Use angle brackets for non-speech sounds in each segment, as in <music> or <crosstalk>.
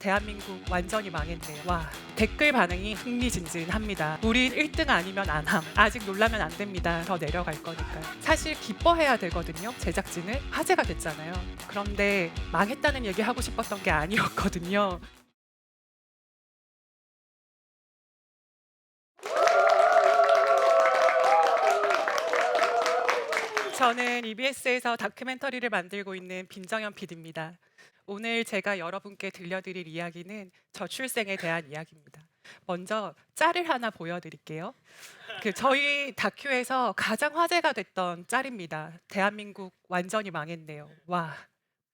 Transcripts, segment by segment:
대한민국 완전히 망했네요. 와, 댓글 반응이 흥미진진합니다. 우린 1등 아니면 안 함. 아직 놀라면 안 됩니다. 더 내려갈 거니까요. 사실 기뻐해야 되거든요. 제작진은 화제가 됐잖아요. 그런데 망했다는 얘기 하고 싶었던 게 아니었거든요. 저는 EBS에서 다큐멘터리를 만들고 있는 빈정현 PD입니다. 오늘 제가 여러분께 들려드릴 이야기는 저출생에 대한 이야기입니다. 먼저 짤을 하나 보여드릴게요. 그 저희 다큐에서 가장 화제가 됐던 짤입니다. 대한민국 완전히 망했네요. 와.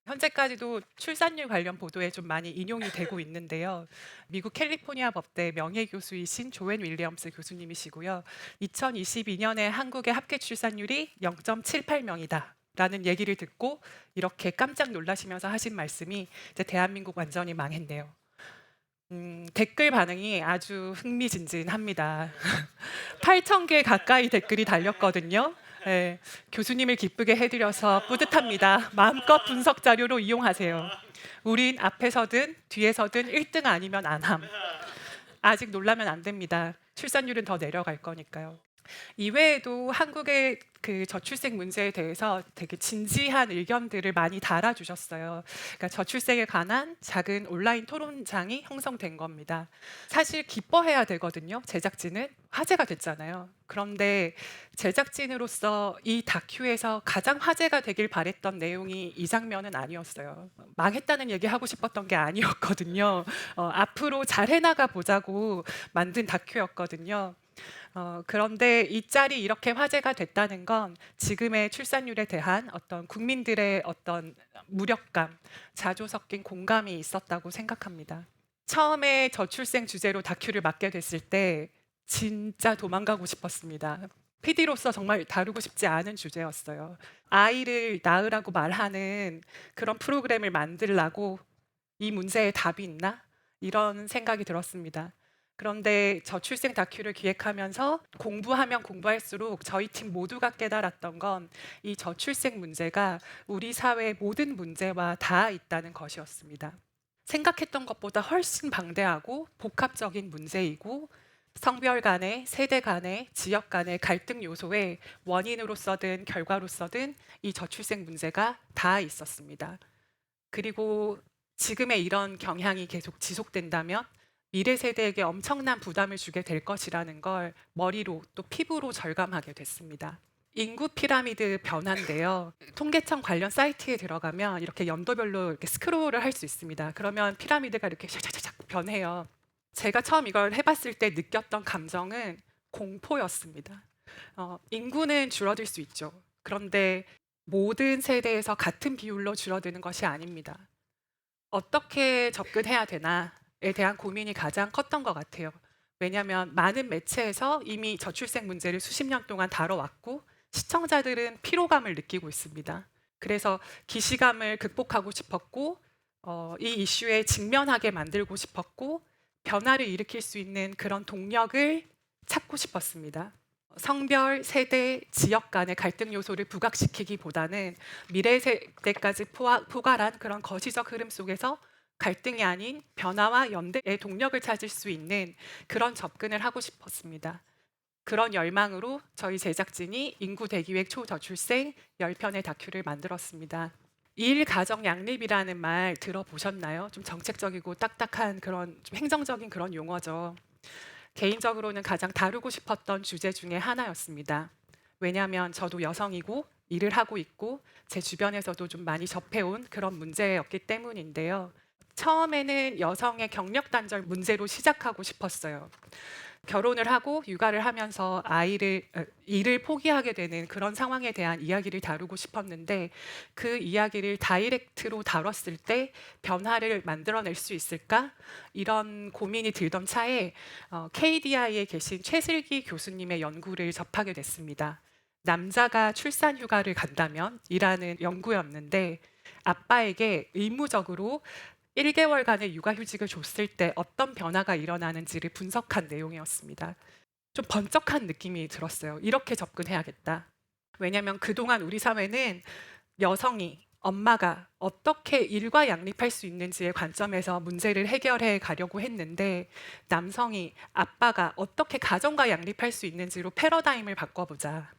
현재까지도 출산율 관련 보도에 좀 많이 인용이 되고 있는데요. 미국 캘리포니아 법대 명예교수이신 조앤 윌리엄스 교수님이시고요. 2022년에 한국의 합계 출산율이 0.78명이다. 라는 얘기를 듣고 이렇게 깜짝 놀라시면서 하신 말씀이 이제 대한민국 완전히 망했네요. 음, 댓글 반응이 아주 흥미진진합니다. <laughs> 8천 개 가까이 댓글이 달렸거든요. 네, 교수님을 기쁘게 해드려서 뿌듯합니다. 마음껏 분석 자료로 이용하세요. 우린 앞에서든 뒤에서든 1등 아니면 안 함. 아직 놀라면 안 됩니다. 출산율은 더 내려갈 거니까요. 이외에도 한국의 그 저출생 문제에 대해서 되게 진지한 의견들을 많이 달아주셨어요. 그러니까 저출생에 관한 작은 온라인 토론장이 형성된 겁니다. 사실 기뻐해야 되거든요. 제작진은 화제가 됐잖아요. 그런데 제작진으로서 이 다큐에서 가장 화제가 되길 바랬던 내용이 이 장면은 아니었어요. 망했다는 얘기 하고 싶었던 게 아니었거든요. 어, 앞으로 잘 해나가 보자고 만든 다큐였거든요. 어, 그런데 이 짤이 이렇게 화제가 됐다는 건 지금의 출산율에 대한 어떤 국민들의 어떤 무력감, 자조 섞인 공감이 있었다고 생각합니다. 처음에 저출생 주제로 다큐를 맡게 됐을 때 진짜 도망가고 싶었습니다. PD로서 정말 다루고 싶지 않은 주제였어요. 아이를 낳으라고 말하는 그런 프로그램을 만들라고 이 문제에 답이 있나? 이런 생각이 들었습니다. 그런데 저출생 다큐를 기획하면서 공부하면 공부할수록 저희 팀 모두가 깨달았던 건 이 저출생 문제가 우리 사회의 모든 문제와 다 있다는 것이었습니다. 생각했던 것보다 훨씬 방대하고 복합적인 문제이고 성별 간의, 세대 간의, 지역 간의 갈등 요소의 원인으로서든 결과로서든 이 저출생 문제가 다 있었습니다. 그리고 지금의 이런 경향이 계속 지속된다면 미래 세대에게 엄청난 부담을 주게 될 것이라는 걸 머리로 또 피부로 절감하게 됐습니다. 인구 피라미드 변화인데요. 통계청 관련 사이트에 들어가면 이렇게 연도별로 이렇게 스크롤을 할 수 있습니다. 그러면 피라미드가 이렇게 샤샤샤샥 변해요. 제가 처음 이걸 해봤을 때 느꼈던 감정은 공포였습니다. 어, 인구는 줄어들 수 있죠. 그런데 모든 세대에서 같은 비율로 줄어드는 것이 아닙니다. 어떻게 접근해야 되나에 대한 고민이 가장 컸던 것 같아요. 왜냐하면 많은 매체에서 이미 저출생 문제를 수십 년 동안 다뤄왔고 시청자들은 피로감을 느끼고 있습니다. 그래서 기시감을 극복하고 싶었고 어, 이 이슈에 직면하게 만들고 싶었고 변화를 일으킬 수 있는 그런 동력을 찾고 싶었습니다. 성별, 세대, 지역 간의 갈등 요소를 부각시키기보다는 미래 세대까지 포괄한 그런 거시적 흐름 속에서 갈등이 아닌 변화와 연대의 동력을 찾을 수 있는 그런 접근을 하고 싶었습니다. 그런 열망으로 저희 제작진이 인구 대기획 초저출생 10편의 다큐를 만들었습니다. 일 가정 양립이라는 말 들어보셨나요? 좀 정책적이고 딱딱한 그런 좀 행정적인 그런 용어죠. 개인적으로는 가장 다루고 싶었던 주제 중에 하나였습니다. 왜냐하면 저도 여성이고 일을 하고 있고 제 주변에서도 좀 많이 접해온 그런 문제였기 때문인데요. 처음에는 여성의 경력 단절 문제로 시작하고 싶었어요. 결혼을 하고 육아를 하면서 아이를 어, 일을 포기하게 되는 그런 상황에 대한 이야기를 다루고 싶었는데 그 이야기를 다이렉트로 다뤘을 때 변화를 만들어낼 수 있을까 이런 고민이 들던 차에 어, KDI에 계신 최슬기 교수님의 연구를 접하게 됐습니다. 남자가 출산 휴가를 간다면 이라는 연구였는데 아빠에게 의무적으로 1개월간의 육아휴직을 줬을 때 어떤 변화가 일어나는지를 분석한 내용이었습니다. 좀 번쩍한 느낌이 들었어요. 이렇게 접근해야겠다. 왜냐하면 그동안 우리 사회는 여성이 엄마가 어떻게 일과 양립할 수 있는지의 관점에서 문제를 해결해 가려고 했는데 남성이 아빠가 어떻게 가정과 양립할 수 있는지로 패러다임을 바꿔보자.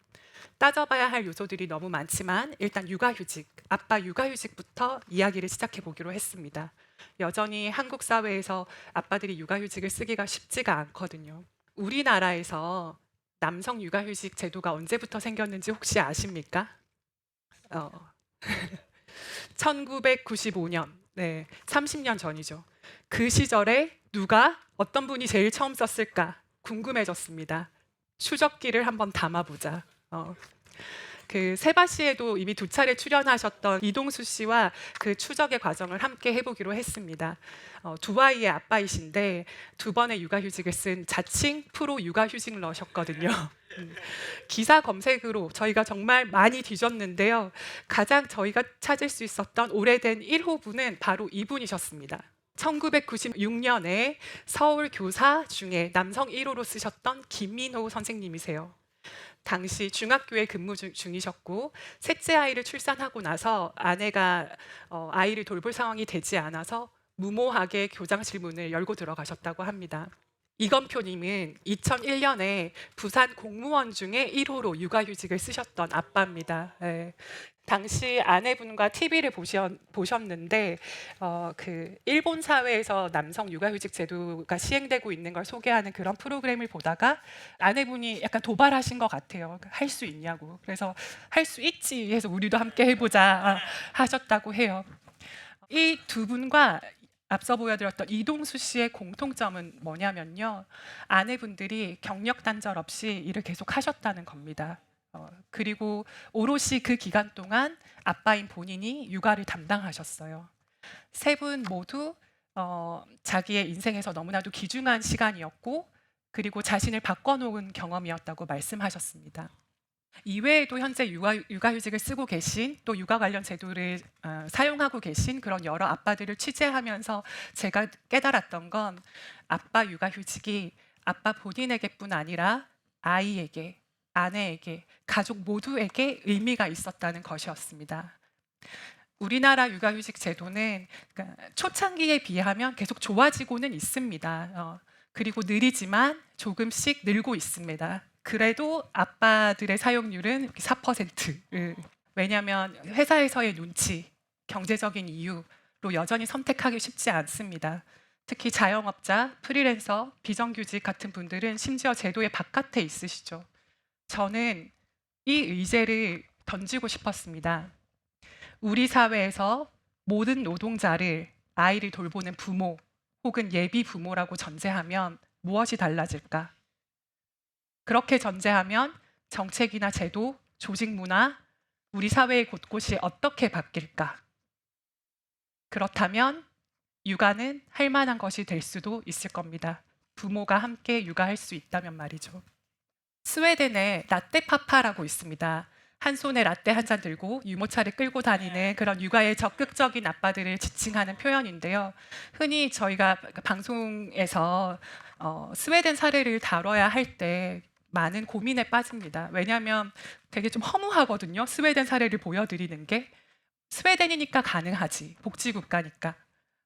따져봐야 할 요소들이 너무 많지만 일단 육아휴직, 아빠 육아휴직부터 이야기를 시작해 보기로 했습니다. 여전히 한국 사회에서 아빠들이 육아휴직을 쓰기가 쉽지가 않거든요. 우리나라에서 남성 육아휴직 제도가 언제부터 생겼는지 혹시 아십니까? 어. <laughs> 1995년, 네, 30년 전이죠. 그 시절에 누가 어떤 분이 제일 처음 썼을까 궁금해졌습니다. 추적기를 한번 담아보자. 어. 그 세바시에도 이미 두 차례 출연하셨던 이동수 씨와 그 추적의 과정을 함께 해보기로 했습니다. 어, 두 아이의 아빠이신데 두 번의 육아휴직을 쓴 자칭 프로 육아휴직 러셨거든요. <laughs> 음. 기사 검색으로 저희가 정말 많이 뒤졌는데요. 가장 저희가 찾을 수 있었던 오래된 1호분은 바로 이분이셨습니다. 1996년에 서울 교사 중에 남성 1호로 쓰셨던 김민호 선생님이세요. 당시 중학교에 근무 중, 중이셨고 셋째 아이를 출산하고 나서 아내가 어, 아이를 돌볼 상황이 되지 않아서 무모하게 교장 실 문을 열고 들어가셨다고 합니다. 이건표님은 2001년에 부산 공무원 중에 1호로 육아휴직을 쓰셨던 아빠입니다. 예. 당시 아내분과 TV를 보셨, 보셨는데 어, 그 일본 사회에서 남성 육아휴직 제도가 시행되고 있는 걸 소개하는 그런 프로그램을 보다가 아내분이 약간 도발하신 것 같아요. 할 수 있냐고. 그래서 할 수 있지 해서 우리도 함께 해보자 아, 하셨다고 해요. 이 두 분과 앞서 보여드렸던 이동수 씨의 공통점은 뭐냐면요. 아내분들이 경력 단절 없이 일을 계속 하셨다는 겁니다. 어, 그리고 오롯이 그 기간 동안 아빠인 본인이 육아를 담당하셨어요. 세 분 모두 어, 자기의 인생에서 너무나도 귀중한 시간이었고 그리고 자신을 바꿔놓은 경험이었다고 말씀하셨습니다. 이외에도 현재 육아, 육아 휴직을 쓰고 계신 또 육아 관련 제도를 어, 사용하고 계신 그런 여러 아빠들을 취재하면서 제가 깨달았던 건 아빠 육아휴직이 아빠 본인에게뿐 아니라 아이에게 아내에게 가족 모두에게 의미가 있었다는 것이었습니다. 우리나라 육아휴직 제도는 그러니까 초창기에 비하면 계속 좋아지고는 있습니다. 어, 그리고 느리지만 조금씩 늘고 있습니다. 그래도 아빠들의 사용률은 4%. 왜냐하면 회사에서의 눈치, 경제적인 이유로 여전히 선택하기 쉽지 않습니다. 특히 자영업자, 프리랜서, 비정규직 같은 분들은 심지어 제도의 바깥에 있으시죠. 저는 이 의제를 던지고 싶었습니다. 우리 사회에서 모든 노동자를 아이를 돌보는 부모 혹은 예비 부모라고 전제하면 무엇이 달라질까? 그렇게 전제하면 정책이나 제도, 조직 문화, 우리 사회의 곳곳이 어떻게 바뀔까? 그렇다면 육아는 할 만한 것이 될 수도 있을 겁니다. 부모가 함께 육아할 수 있다면 말이죠. 스웨덴에 라떼 파파라고 있습니다. 한 손에 라떼 한 잔 들고 유모차를 끌고 다니는 그런 육아에 적극적인 아빠들을 지칭하는 표현인데요. 흔히 저희가 방송에서 어, 스웨덴 사례를 다뤄야 할 때 많은 고민에 빠집니다. 왜냐하면 되게 좀 허무하거든요. 스웨덴 사례를 보여드리는 게 스웨덴이니까 가능하지 복지 국가니까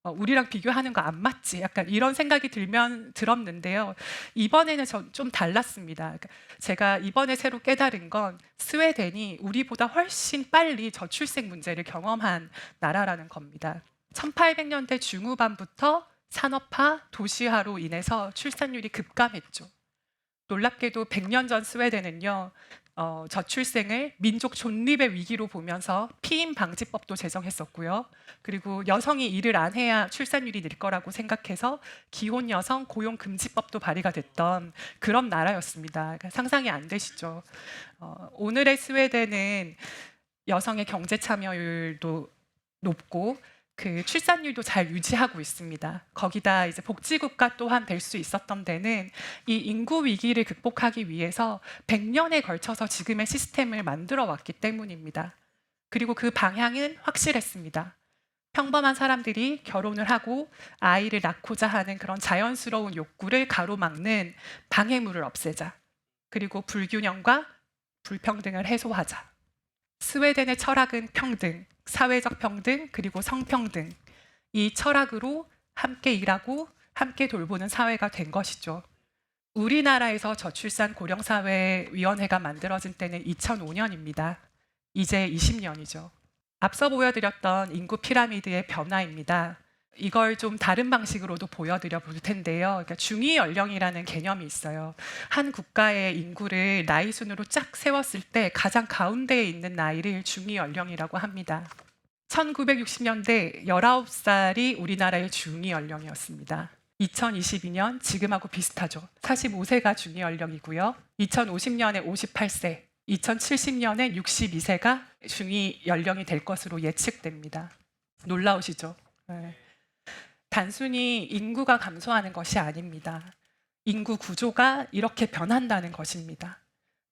어, 우리랑 비교하는 거 안 맞지? 약간 이런 생각이 들면 들었는데요. 이번에는 좀 달랐습니다. 그러니까 제가 이번에 새로 깨달은 건 스웨덴이 우리보다 훨씬 빨리 저출생 문제를 경험한 나라라는 겁니다. 1800년대 중후반부터 산업화, 도시화로 인해서 출산율이 급감했죠. 놀랍게도 100년 전 스웨덴은요. 어, 저출생을 민족 존립의 위기로 보면서 피임 방지법도 제정했었고요. 그리고 여성이 일을 안 해야 출산율이 늘 거라고 생각해서 기혼 여성 고용 금지법도 발의가 됐던 그런 나라였습니다. 그러니까 상상이 안 되시죠. 어, 오늘의 스웨덴은 여성의 경제 참여율도 높고 그 출산율도 잘 유지하고 있습니다. 거기다 이제 복지국가 또한 될 수 있었던 데는 이 인구 위기를 극복하기 위해서 100년에 걸쳐서 지금의 시스템을 만들어 왔기 때문입니다. 그리고 그 방향은 확실했습니다. 평범한 사람들이 결혼을 하고 아이를 낳고자 하는 그런 자연스러운 욕구를 가로막는 방해물을 없애자. 그리고 불균형과 불평등을 해소하자. 스웨덴의 철학은 평등, 사회적 평등, 그리고 성평등 이 철학으로 함께 일하고 함께 돌보는 사회가 된 것이죠. 우리나라에서 저출산 고령사회위원회가 만들어진 때는 2005년입니다. 이제 20년이죠. 앞서 보여드렸던 인구 피라미드의 변화입니다. 이걸 좀 다른 방식으로도 보여드려 볼 텐데요. 그러니까 중위 연령이라는 개념이 있어요. 한 국가의 인구를 나이 순으로 쫙 세웠을 때 가장 가운데에 있는 나이를 중위 연령이라고 합니다. 1960년대 19살이 우리나라의 중위 연령이었습니다. 2022년 지금하고 비슷하죠. 45세가 중위 연령이고요. 2050년에 58세, 2070년에 62세가 중위 연령이 될 것으로 예측됩니다. 놀라우시죠? 네. 단순히 인구가 감소하는 것이 아닙니다. 인구 구조가 이렇게 변한다는 것입니다.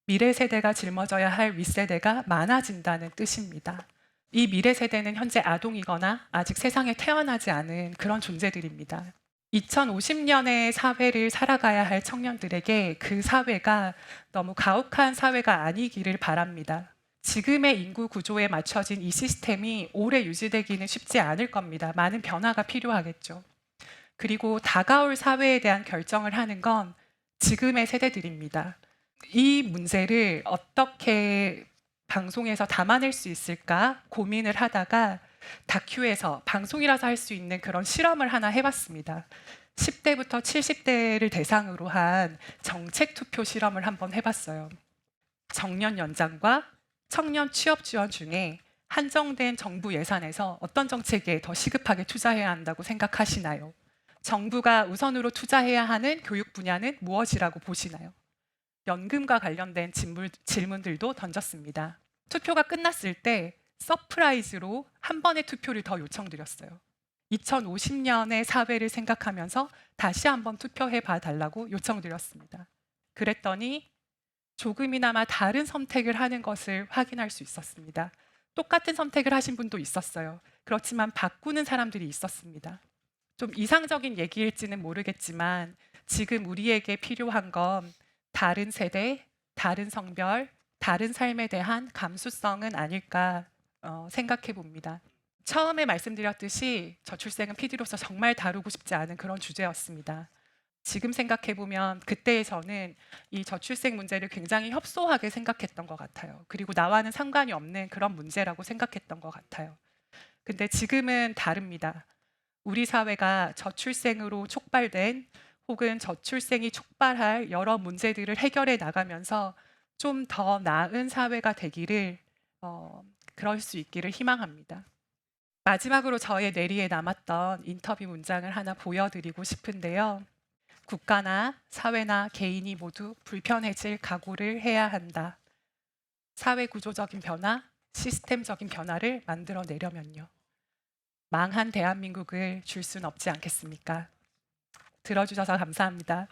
미래 세대가 짊어져야 할 윗세대가 많아진다는 뜻입니다. 이 미래 세대는 현재 아동이거나 아직 세상에 태어나지 않은 그런 존재들입니다. 2050년의 사회를 살아가야 할 청년들에게 그 사회가 너무 가혹한 사회가 아니기를 바랍니다. 지금의 인구 구조에 맞춰진 이 시스템이 오래 유지되기는 쉽지 않을 겁니다. 많은 변화가 필요하겠죠. 그리고 다가올 사회에 대한 결정을 하는 건 지금의 세대들입니다. 이 문제를 어떻게 방송에서 담아낼 수 있을까 고민을 하다가 다큐에서 방송이라서 할 수 있는 그런 실험을 하나 해봤습니다. 10대부터 70대를 대상으로 한 정책 투표 실험을 한번 해봤어요. 정년 연장과 청년 취업 지원 중에 한정된 정부 예산에서 어떤 정책에 더 시급하게 투자해야 한다고 생각하시나요? 정부가 우선으로 투자해야 하는 교육 분야는 무엇이라고 보시나요? 연금과 관련된 질문, 질문들도 던졌습니다. 투표가 끝났을 때 서프라이즈로 한 번의 투표를 더 요청드렸어요. 2050년의 사회를 생각하면서 다시 한번 투표해 봐 달라고 요청드렸습니다. 그랬더니 조금이나마 다른 선택을 하는 것을 확인할 수 있었습니다. 똑같은 선택을 하신 분도 있었어요. 그렇지만 바꾸는 사람들이 있었습니다. 좀 이상적인 얘기일지는 모르겠지만 지금 우리에게 필요한 건 다른 세대, 다른 성별, 다른 삶에 대한 감수성은 아닐까 어, 생각해 봅니다. 처음에 말씀드렸듯이 저출생은 PD로서 정말 다루고 싶지 않은 그런 주제였습니다. 지금 생각해 보면 그때의 저는 이 저출생 문제를 굉장히 협소하게 생각했던 것 같아요. 그리고 나와는 상관이 없는 그런 문제라고 생각했던 것 같아요. 근데 지금은 다릅니다. 우리 사회가 저출생으로 촉발된 혹은 저출생이 촉발할 여러 문제들을 해결해 나가면서 좀 더 나은 사회가 되기를 어, 그럴 수 있기를 희망합니다. 마지막으로 저의 뇌리에 남았던 인터뷰 문장을 하나 보여드리고 싶은데요. 국가나 사회나 개인이 모두 불편해질 각오를 해야 한다. 사회 구조적인 변화, 시스템적인 변화를 만들어내려면요. 망한 대한민국을 줄 수는 없지 않겠습니까? 들어주셔서 감사합니다.